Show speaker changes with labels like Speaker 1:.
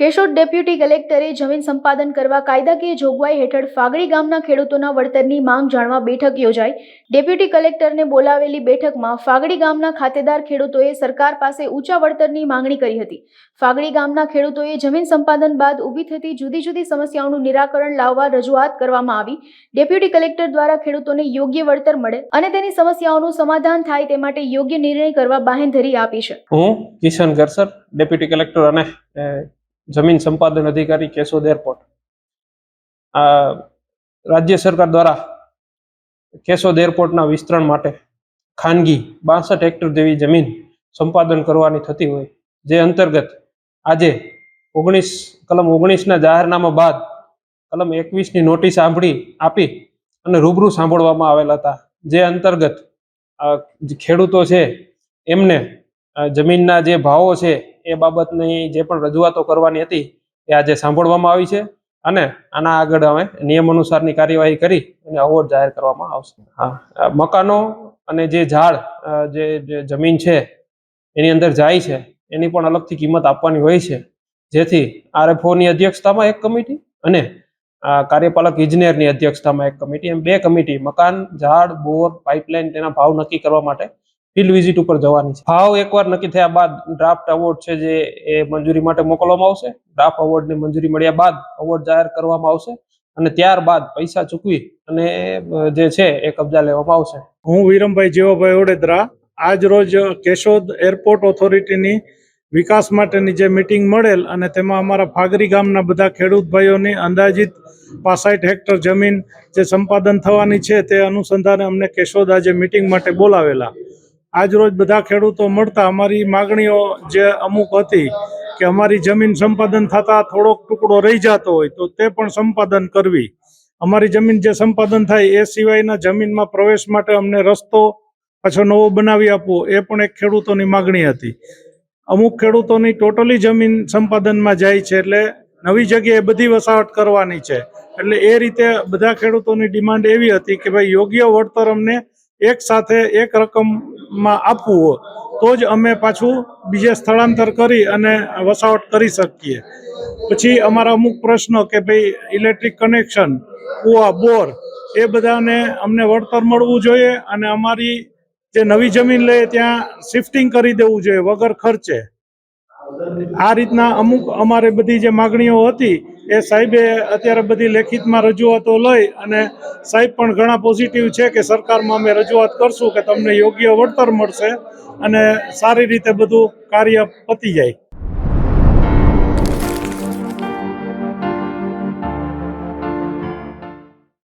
Speaker 1: Keshod deputy કલેક્ટરે જમીન સંપાદન કરવા કાયદાકીય જોગવાઈ હેઠળ ફાગડી ગામના ખેડૂતોના વળતરની માંગ જાણવા બેઠક યોજાઈ. ડેપ્યુટી કલેક્ટરને બોલાવેલી બેઠકમાં ફાગડી ગામના ખાતેદાર ખેડૂતોએ સરકાર પાસે ઊંચા વળતરની માંગણી કરી હતી. ફાગડી ગામના ખેડૂતોએ જમીન સંપાદન બાદ ઊભી થતી જુદી જુદી સમસ્યાઓનું નિરાકરણ લાવવા રજૂઆત કરવામાં આવી. ડેપ્યુટી કલેક્ટર દ્વારા ખેડૂતોને યોગ્ય વળતર મળે અને તેની સમસ્યાઓનું સમાધાન થાય તે માટે યોગ્ય નિર્ણય કરવા બાહેંધરી આપી છે.
Speaker 2: હું કિશન ગરસર ડેપ્યુટી કલેક્ટર અને જમીન સંપાદન અધિકારી કેશોદ એરપોર્ટ. આ રાજ્ય સરકાર દ્વારા કેશોદ એરપોર્ટના વિસ્તરણ માટે ખાનગી બાસઠ હેક્ટર જેવી જમીન સંપાદન કરવાની થતી હોય, જે અંતર્ગત આજે ઓગણીસ, કલમ ઓગણીસના જાહેરનામા બાદ કલમ એકવીસની નોટિસ સાંભળી આપી અને રૂબરૂ સાંભળવામાં આવેલા હતા. જે અંતર્ગત ખેડૂતો છે, એમને જમીનના જે ભાવો છે એ બાબતની જે પણ રજૂઆતો કરવાની હતી એ આજે સાંભળવામાં આવી છે અને આના આગળ અમે નિયમ અનુસારની કાર્યવાહી કરી અને અવોર્ડ જાહેર કરવામાં આવશે. હા મકાનો અને જે ઝાડ જે જમીન છે, એની અંદર જાય છે, એની પણ અલગથી કિંમત આપવાની હોય છે. જેથી આરએફઓની અધ્યક્ષતામાં એક કમિટી અને કાર્યપાલક ઇજનેરની અધ્યક્ષતામાં એક કમિટી એમ બે કમિટી, મકાન, ઝાડ, બોર, પાઇપલાઇન તેના ભાવ નક્કી કરવા માટે ફિલ્ડ વિઝિટ ઉપર જવાની છે. ભાવ એકવાર નક્કી થયા બાદ ડ્રાફ્ટ અવોર્ડ છે જે એ મંજૂરી માટે મોકલવામાં આવશે. ડ્રાફ્ટ અવોર્ડની મંજૂરી મળ્યા બાદ અવોર્ડ જાહેર કરવામાં આવશે અને ત્યારબાદ પૈસા ચૂકવી અને જે છે એ કબજા લેવામાં આવશે.
Speaker 3: હું વિરમભાઈ જીવાભાઈ ઓડેદરા આજ રોજ કેશોદ એરપોર્ટ ઓથોરિટીની વિકાસ માટેની જે મિટિંગ મળેલ અને તેમાં અમારા ફાગરી ગામના બધા ખેડૂત ભાઈઓની અંદાજિત પાસઠ હેક્ટર જમીન જે સંપાદન થવાની છે તે અનુસંધાને અમને કેશોદ આજે મિટિંગ માટે બોલાવેલા. આજ રોજ બધા ખેડૂતો મળતા અમારી માગણીઓ જે અમુક હતી કે અમારી જમીન સંપાદન થતા થોડોક ટુકડો રહી જતો હોય તો તે પણ સંપાદન કરવી. અમારી જમીન જે સંપાદન થાય એ સિવાયના જમીનમાં પ્રવેશ માટે અમને રસ્તો પાછો નવો બનાવી આપવો એ પણ એક ખેડૂતોની માગણી હતી. અમુક ખેડૂતોની ટોટલી જમીન સંપાદનમાં જાય છે એટલે નવી જગ્યાએ બધી વસાવટ કરવાની છે. એટલે એ રીતે બધા ખેડૂતોની ડિમાન્ડ એવી હતી કે ભાઈ યોગ્ય વળતર અમને એક સાથે એક રકમમાં આપવું તો જ અમે પાછું બીજે સ્થળાંતર કરી અને વસાવટ કરી શકીએ. પછી અમારા અમુક પ્રશ્નો કે ભાઈ ઇલેક્ટ્રિક કનેક્શન કૂવા, બોર, એ બધાને અમને વળતર મળવું જોઈએ અને અમારી જે નવી જમીન લઈએ ત્યાં શિફ્ટિંગ કરી દેવું જોઈએ વગર ખર્ચે. આ રીતના અમુક અમારે બધી જે માગણીઓ હતી એ સાહેબે અત્યારે બધી લેખિતમાં રજૂઆતો લઈ અને સાહેબ પણ ઘણા પોઝિટિવ છે કે સરકારમાં અમે રજૂઆત કરશું કે તમને યોગ્ય વળતર મળશે અને સારી રીતે બધું કાર્ય પતી જાય.